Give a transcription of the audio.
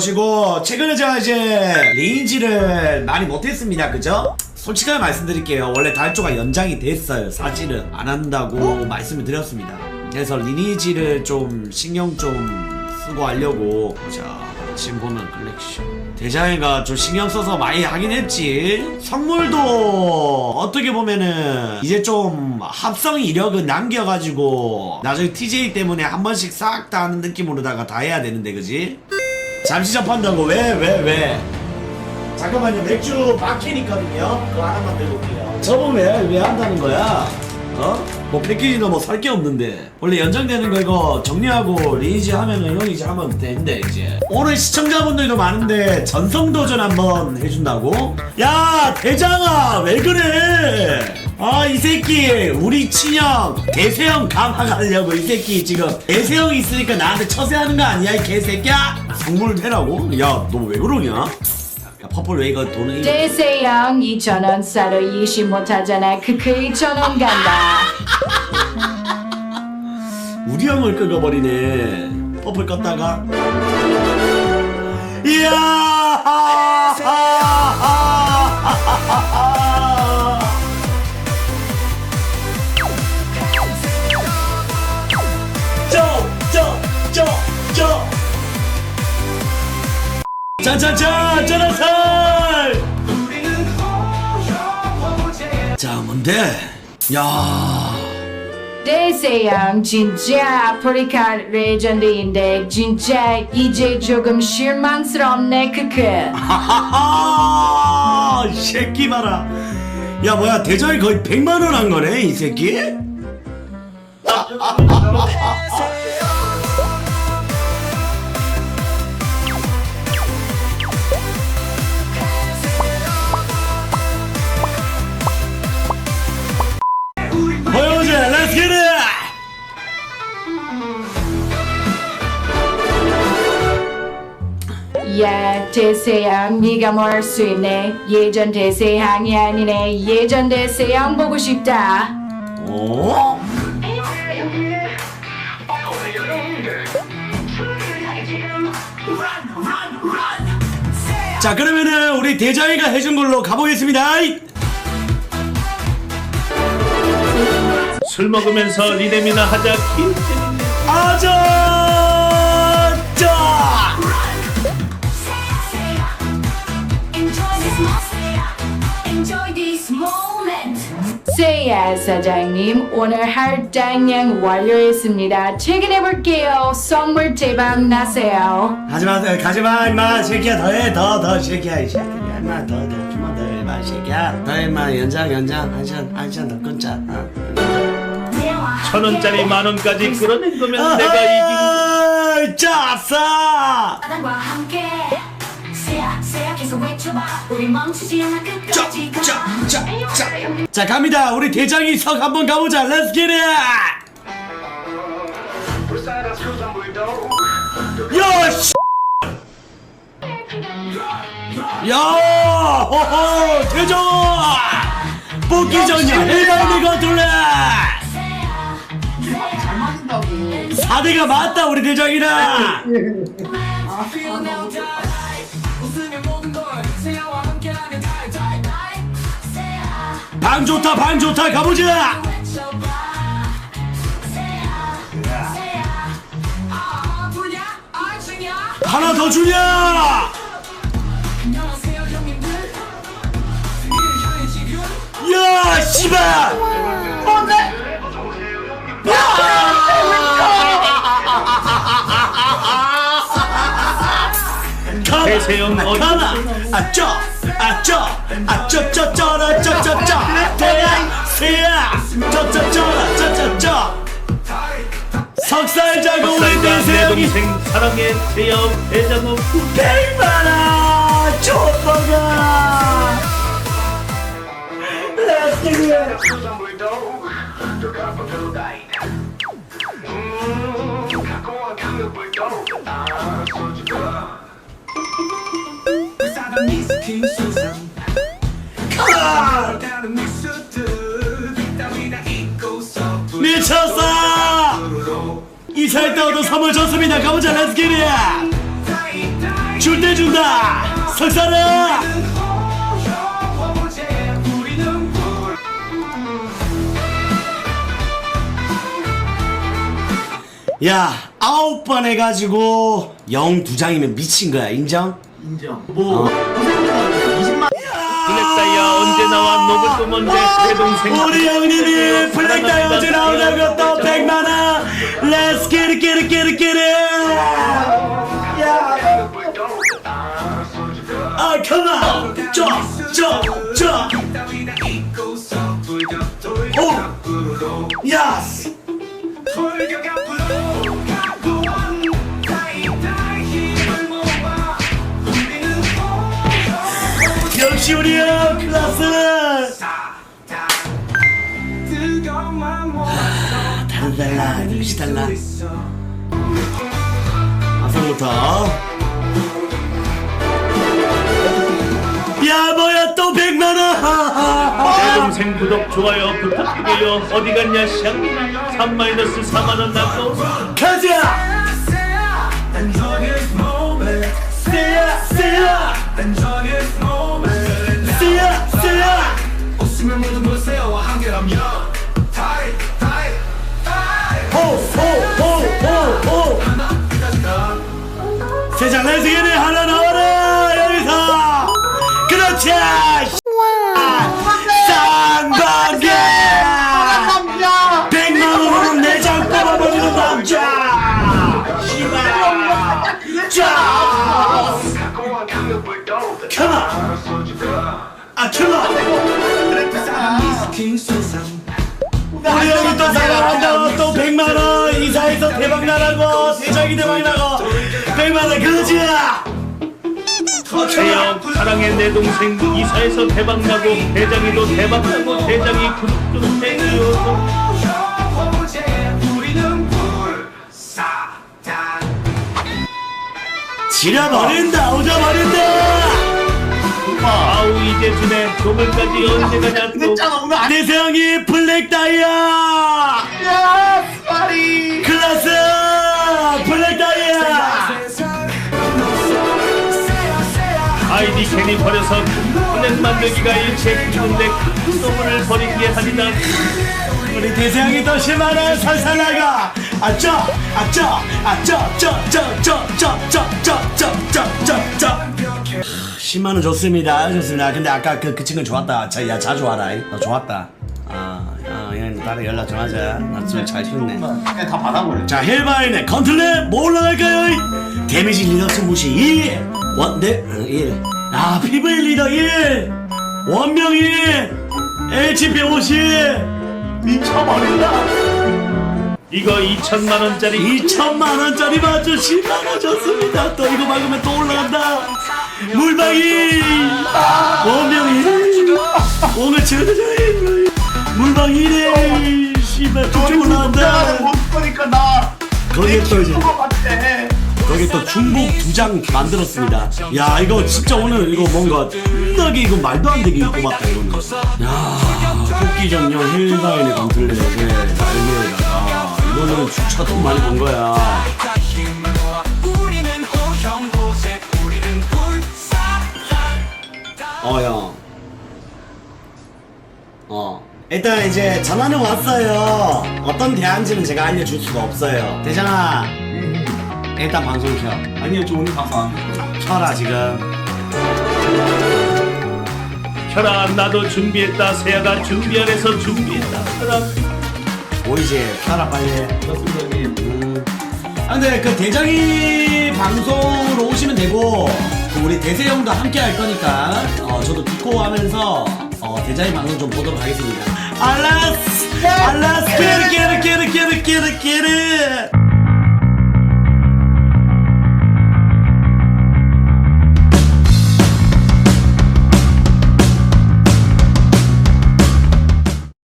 것이고 최근에 제가 이제 리니지를 많이 못했습니다. 그죠? 솔직하게 말씀드릴게요. 원래 달조가 연장이 됐어요. 사실은 안 한다고 말씀을 드렸습니다. 그래서 리니지를 좀 신경 좀 쓰고 하려고. 자 지금 보면 컬렉션. 대장이가 좀 신경 써서 많이 하긴 했지. 선물도 어떻게 보면은 이제 좀 합성 이력은 남겨가지고 나중에 TJ 때문에 한 번씩 싹 다 하는 느낌으로다가 다 해야 되는데 그지? 잠시 접한다고 왜왜 왜, 잠깐만요. 맥주 있거든요. 그거 하나만 들고 올게요. 저분 왜, 왜 한다는 거야? 어? 뭐 패키지도 뭐 살 게 없는데. 원래 연장되는 거 이거 정리하고 리니지 하면은 형이 이제 하면 되는데 이제. 오늘 시청자분들도 많은데 전성도전 한번 해준다고? 야 대장아 왜 그래 아 이 새끼. 우리 친형. 대세형 감화가려고 이 새끼 지금 대세형 있으니까 나한테 처세하는 거 아니야 이 개새끼야? 선물 해라고? 야 너 왜 그러냐? 야 퍼플 왜 이거 돈을 대세양 2,000원 싸러 20 못하잖아. 크크 2,000원 간다. 우리 형을 끄어버리네. 퍼플 껐다가. 이야 짜자자 짜라살! 자 뭔데? 야. 대세양. 진짜 아프리카 레전드인데 진짜 이제 조금 실망스럽네 크크. 하하하! 이 새끼 봐라. 야 뭐야 대전이 거의 100만원 한 거네 이 새끼? 보여보자 야 대세양 네가 뭐할수 있네. 예전 대세양이 아니네. 예전 대세양 보고 싶다. 어? 자 그러면은 우리 대자이가 해준 걸로 가보겠습니다. 술 먹으면서 리뎀이나 하자. 킹 아자 세야 사장님 오늘 할당량 완료했습니다 퇴근해볼게요 선물 대박 나세요 하지마 가지마 임마 새끼야 더해 더더 새끼야 이 새끼야 임마 더더 좀만 더 임마 이 새끼야 더 임마 연장 연장 한 시간 시간 더 끊자 어. 천 원짜리 만 원까지 끌어낸 거면 내가 이긴 짜싸 바다과 함께 새야. 새야 계속 외쳐봐. 우리 멈추지 않아 끝까지 가. 짜짜짜짜 자. 갑니다. 우리 대장이 석 한번 가보자. 렛츠 기릿 야 씨. 야 호호 대장. 뽑기 전이야 해발리가 둘래 사대가 맞다 우리 대장이랑 방 좋다 방 좋다 가보자! 하나 더 주냐? 야 씨발! 대세형 어디? 하나 아쩌 아쩌 아쩌쩌쩌라 쩌쩌쩌. 대야 세야. 쩌쩌쩌라 쩌쩌쩌. 석살자고 우리 대세형이. 사랑해 세형 대장업 백만아 족버가 미쳤어! 이살 때도 선물 줬습니다. 가보자 렛츠 기릿 줄 끝내준다. 석사라 야 아홉 번 해가지고 영 두 장이면 미친 거야. 인정? 인정. 뭐 블랙다이아 언제 나와? 노블도 먼저 내 동생 우리 형님이 블랙다이 언제 나오냐고 또 백만원 Let's get it get it get it get it. 아 come on. 저 저 저. 오 예스 시 우리 형 클라스. 아, 달라 눈이 달라 아성부터. 야 뭐야 또 백만원. 내 동생 구독 좋아요 부탁드려요. 어디 갔냐 샹? 3 마이너스 4만원 남고. 가자! 세야 세야 그렇지 쌍방개 백만원으로 내장 뽑아버리는 남자. 씨발. 자. 컴온 아 컴온 우리 형이 또 사랑한다고 또 100만원 이사해서 대박나라고 대장이 대박나고. 100만원 그거지야 태영 사랑해 내 동생. 이사에서 대박나고 대장이도 대박나고 대장이 구독 좀 해줘 지려버린다 오져버린다. 아우 이제 주네. 조물까지 언제 가냐 또 대세형이 블랙 다이아. 클라스 아이디 괜히 버려서 블랙 만들기가 일체 힘든데 큰 소문을 버리게 하리다 우리 대세형이 또 10만원 살살나가 아쩌 아쩌 아쩌 쩌쩌쩌쩌쩌쩌쩌쩌쩌쩌 10만원 좋습니다 좋습니다 근데 아까 그, 그 친구 좋았다 자, 야 자주 와라 너 좋았다 아, 아, 야, 나랑 연락 좀 하자. 나 집에 잘 키웠네. 그냥 다 받아버려 자, 헬바인의 컨틀렛 뭐 올라갈까요? 데미지 리더 스 무시 1. 원, 네, 1. 아, 피부의 리더 1. 원명 1. HP 50. 미쳐버린다. 이거 2천만 원짜리 2천만 원짜리 맞죠? 10만 원 줬습니다. 또 이거 막으면 또 올라간다. 물방이 원명 1. 오늘 최대장이 물방 1에 씨발 쭉쭉 올라간다. 못 보니까 나 거기에 또 이제 그거 같아 여기 또 중복 두 장 만들었습니다. 야 이거 진짜 오늘 이거 뭔가 끝나게 이거 말도 안 되게 뽑았다 이거는. 야 뽑기 전용 힐바인의 건틀렛에 날개에다가 이거는 주차 돈 많이 번 거야. 일단 이제 전화는 왔어요. 어떤 대안지는 제가 알려줄 수가 없어요. 대장아. 일단 방송 켜. 아니요 저 오늘 방송 안 해요 켜라 지금. 혈아 나도 준비했다 세아가 준비 안 해서 준비했다 혈아 보이지? 켜라 빨리. 그렇습니다 형님 음. 아 근데 그 대장이 방송으로 오시면 되고 그 우리 대세 형도 함께 할 거니까 어 저도 듣고 하면서 어, 대자이 방송 좀 보도록 하겠습니다. 알라스! 네. 알라스! 게르 게르 게르 게르 게르 게르!